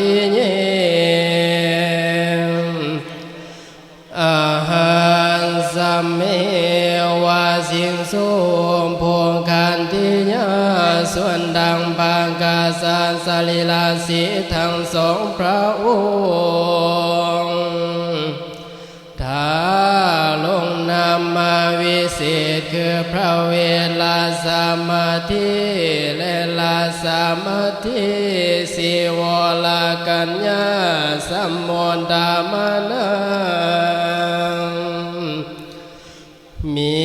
ติเยอาหารสัมเมวาสิงสุมพงคันติญาส่วนดังบางกาสานสลิลาสีทั้งสองพระอง วิเศษคือพระเวลาสมาธิและลาสมาธิสิวลากัญญาสัมมนตามานังมี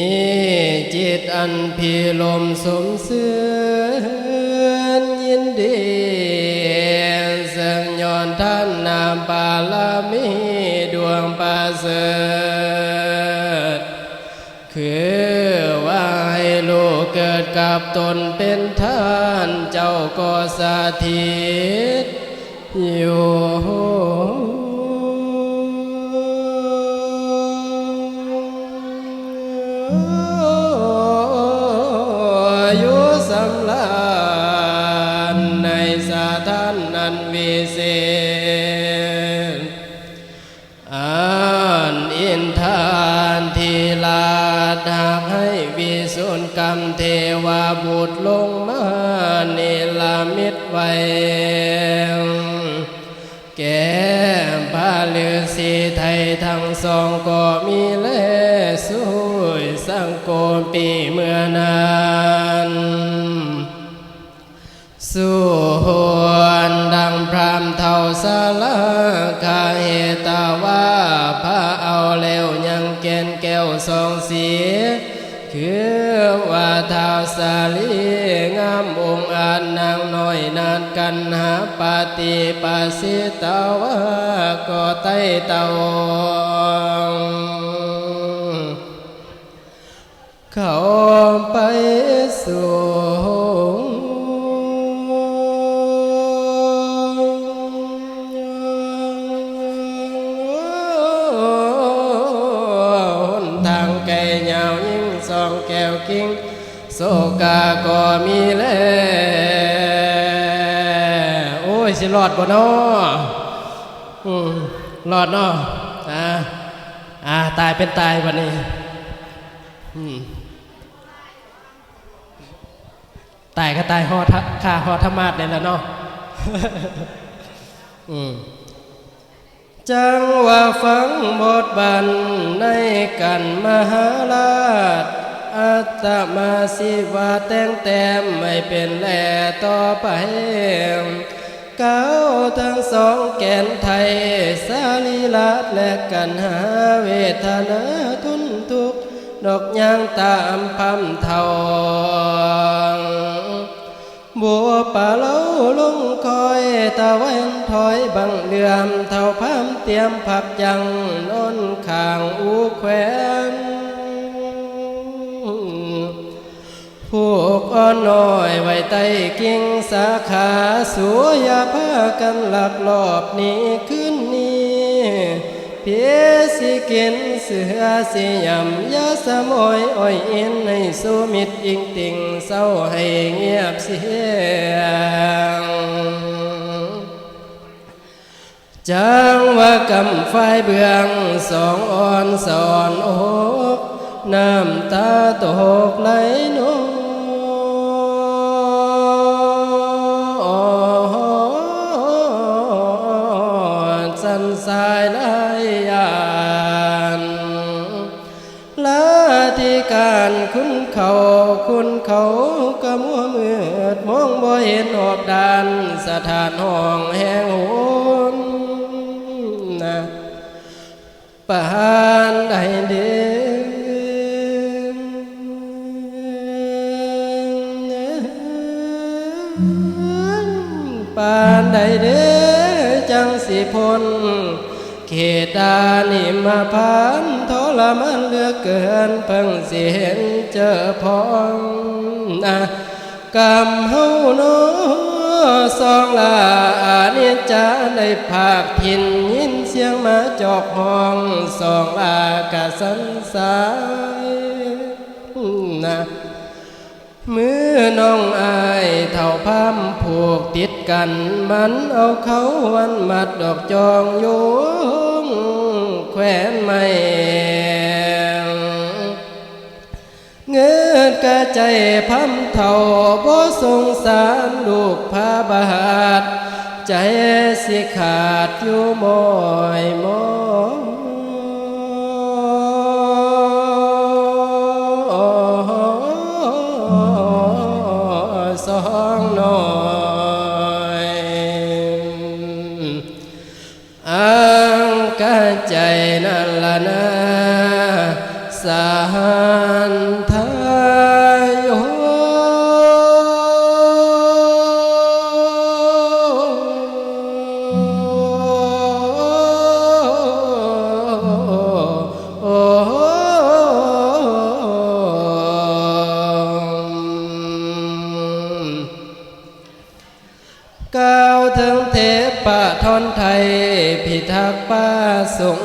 จิตอันพิลมสมเสือนยินดีสังยอนท่านนามปาลามีดวงประเสริฐ คือว่าให้ลูกเกิดกับตนเป็นท่าน เจ้าก็สาธิตอยู่อยู่าบุตรลงมาเนลามิตรไว้ แก่พระฤาษีไทยทั้งสองก็มีแลสวยสังโกมปีเมื่อนานส่วนดังพรามเท่าสาลาคาเหตาว่าพระเอาแล้วยังแกนแก้วสองเสีย ว่าเท้าสาลีงามองค์อาจนางน้อยนานกันหาปฏิปัสิตาวาก็ไต้เตาเขาไปสู่ กิงโซกาก็มีแลโอ้ยสิรอดบ่น้ออืมรอดเนาะอ่าอ่าตายเป็นตายวันนี้อืมตายก็ตายหอทค่าหอธรรมาสเนี่ยแหละเนาะอืมจังว่าฟังบทบันในกันมหาราช อัตมาสิวาแต่งแต้มไม่เป็นแลต่อไปเก้าทั้งสองแก่นไทย สาลีลัดและกันหาเวทนาทุนทุก ดอกยางตามพำเทาบัวป่าเล้าลงคอยตะเวนถอยบังเลื่อมเท่าพามเตรียมผักยังนอนข้างอูแขวน ผูกอ่อนน้อยไว้ใต้กิ่งสาขาสัวยาพากันหลักรอบนี้ขึ้นนี้เพียสิกินเสือสิยำยาสมอยอ้อยอินให้สูมิตรอิงติ่งเศร้าให้เงียบเสียงจังว่ากำไฟเบืองสองอ่อนสอนอกน้ำตาตกไหลนอง เขาคุณเขากะมัวมืดมองบ่เห็นออบดานสถานห้องแห่งโหนนะปานใดเดปานใดเดจังสิพล เขตานิมาพานทรมานเลือเกินเพิ่งสิเห็นเจอพองนะกำเฮาโนสองลาอานิจจาได้ภาคพินยินเสียงมาจอกห้องสองลากะสันสายนะมือน้องอายเท่าพามผูกติด กันมันเอาเขาวันมัดดอกจองโยงแขวนไม่เงือกระใจพัมเท่าบ่สงสารลูกพาบาท ใจสิขาดอยู่มอยมอ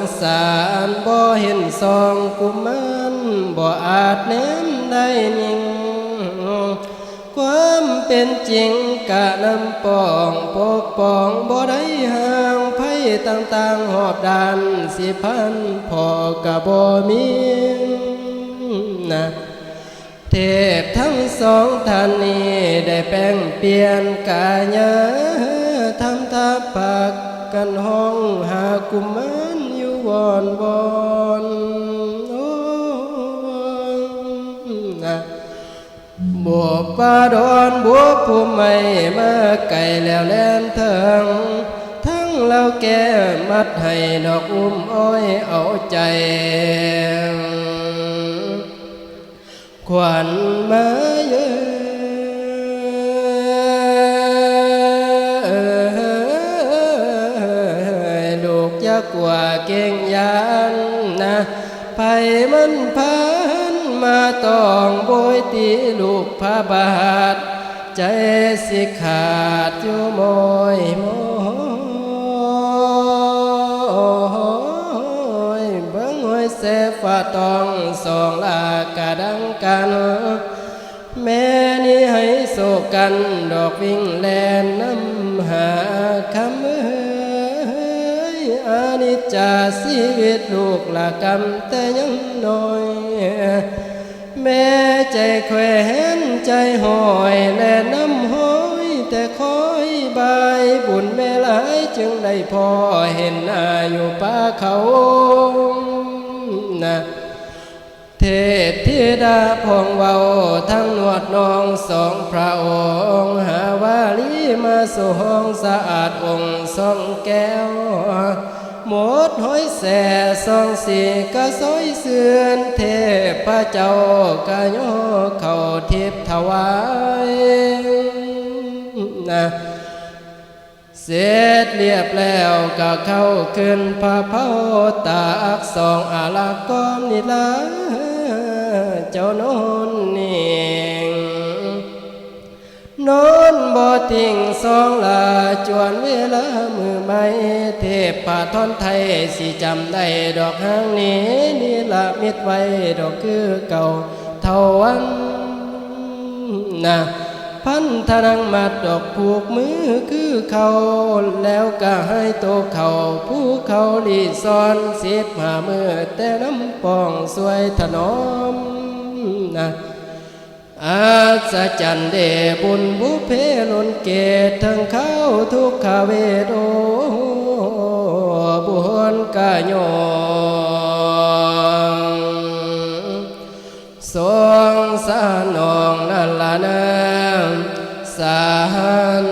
สงสารบ่เห็นซองกุมันบ่อาจแนมได้นิ่งความเป็นจริงกะนำปองปกป้องบ่ได้ห่างภัยต่างๆหอบดันสิพันพอกะบ่มีนะเทพทั้งสองท่านนี้ได้แปลงเปลี่ยนกายาทำท่าปากกันห้องหากุมาร วอนวอนโอ้นบัวปาดอนบัวผู้ไม่มาไก่แล้วแลนเถิงทั้งเราแก้มัดให้ดอกอุ้มอ้อยเอาใจขวัญมาเยอะ เก่งยานนะไปมันพันมาต้องโบยตีลูกพระบาท ใจสิขาดอยู่มอยมอยเบิ่งหอยเสฟ้าตองสองลากระดังกันแม่นี่ให้โศกกันดอกวิ่งแลนน้ำหาคำ นิจจาชีวิตลูกละกำแต่ยังน้อย แม่ใจแขวนใจหอยและน้ำห้อยแต่คอยบายบุญแม่หลายจึงได้พอเห็นอาอยู่ป่าเขานะเทพธิดาพองเบาทั้งนวดนองสองพระองค์ หาวาลีมาสู่ห้องสะอาดองค์สองแก้ว หมดห้อยแส่สองสีกะซอยเสื่อนเทพพระเจ้ากะย่อเข้าทิพถวายนะเสร็จเรียบแล้วก็เข้าขึ้นพระเผาตาอักสองอาลากอมนิลาเจ้าโนนนิ่งนน บ่ทิ้งสองลาจวนเวลามือไม่เทพป่าทอนไทยสิจำได้ดอกหางนี้นี่ละมิดไว้ดอกคือเก่าเท่าวันนะพันธนังมัดดอกผูกมือคือเขาแล้วก็ให้โตเขาผู้เขาลีซ้อนเสิบหามือแต่น้ำปองสวยถนอมนะ อาสจันเดบุญบุเพลนเกตทั้งเข้าทุกขเวโดบุญกะโยงสวงสานองนั่นละนะสาน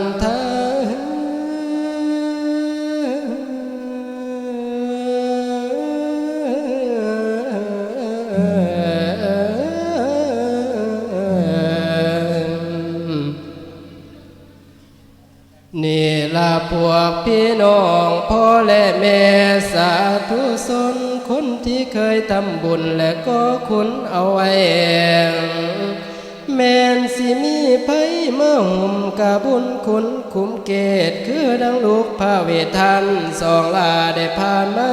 นี่ละพวกพี่น้องพ่อและแม่สาธุสนคนที่เคยทำบุญและก็คุณเอาไว้แม่นสิมีไผมาหุ่มกะบุญคุณคุ้มเกตคือดังลูกพระเวทานสองลาได้ผ่านมา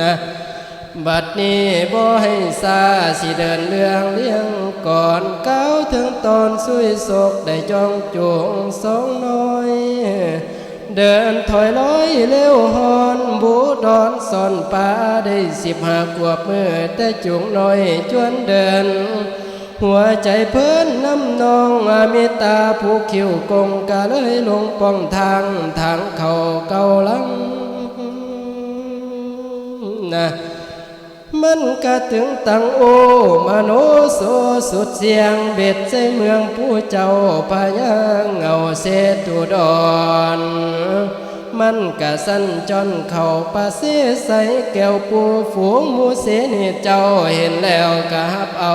นะ บัดนี้บ่ให้ซาสิเดินเรื่องเลี้ยงก่อนก้าวถึงตอนสุยศกได้จองจูงสองน้อย เดินถอยร้อยเร็วหอนบูดอนสอนป่าได้สิบห้ากวบมือแต่จุงน้อยจวนเดิน หัวใจเพิ่นน้ำนองอามิตาผู้คิวกงกะเลยลงป้องทางทางเขาเกาลังนะ มันกะถึงตังโอมโนโสสุดเสียงเบ็ดใจเมืองผู้เจ้าพยังเอาเสตุดอนมันกะสั้นจนเข้าปาเสใสแก้วปูฝูงมูเสนี่เจ้าเห็นแล้วกะฮับเอา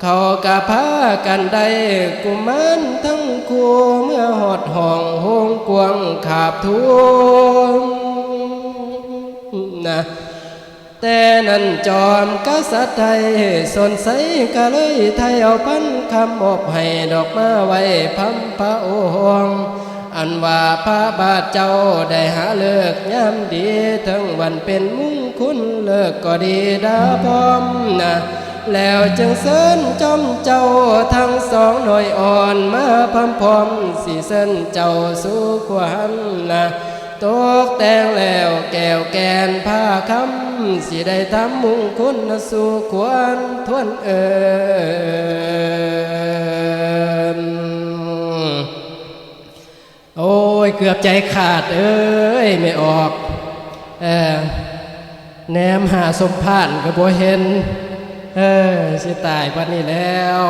เขากะพากันได้กุมันทั้งคู่เมื่อหอดห้องหงกวงขาบทุ่งนะ แต่นั้นจอมกษัตริย์ไทยสนใสก็เลยไทยเอาพันคำอบให้ดอกมาไว้พัมพระโอหงอันว่าพระบาทเจ้าได้หาเลิกยามดี ทั้งวันเป็นมุ่งคุณเลิกก็ดีดาพร้อมนะแล้วจึงเสินจอมเจ้าทั้งสองหน่อยอ่อนมาพร้อมพร้อมสีเส้นเจ้าสู่ขวัญนะ ตกแต่งแล้วแก้วแกนผ้าคำสิได้ทำมุงคุณสู่ควรทวนเอินโอ้ยเกือบใจขาดเอ้ยไม่ออกเออแนมหาสมพานก็บ่เห็น เออสิตายปันนี้แล้ว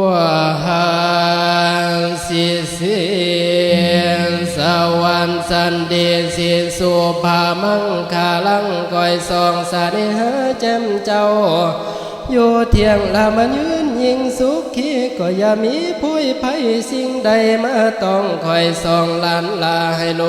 ว่าหา สิเสียนสวรรค์สันดีสิสุภามังคาลังก้อยสองสานิหาแจ่มเจ้าอยู่เที่ยงละมันยืนยิงสุขีก็อย่ามีผู้ภัยสิ่งใดมาต้องคอยส่องลานลาให้ล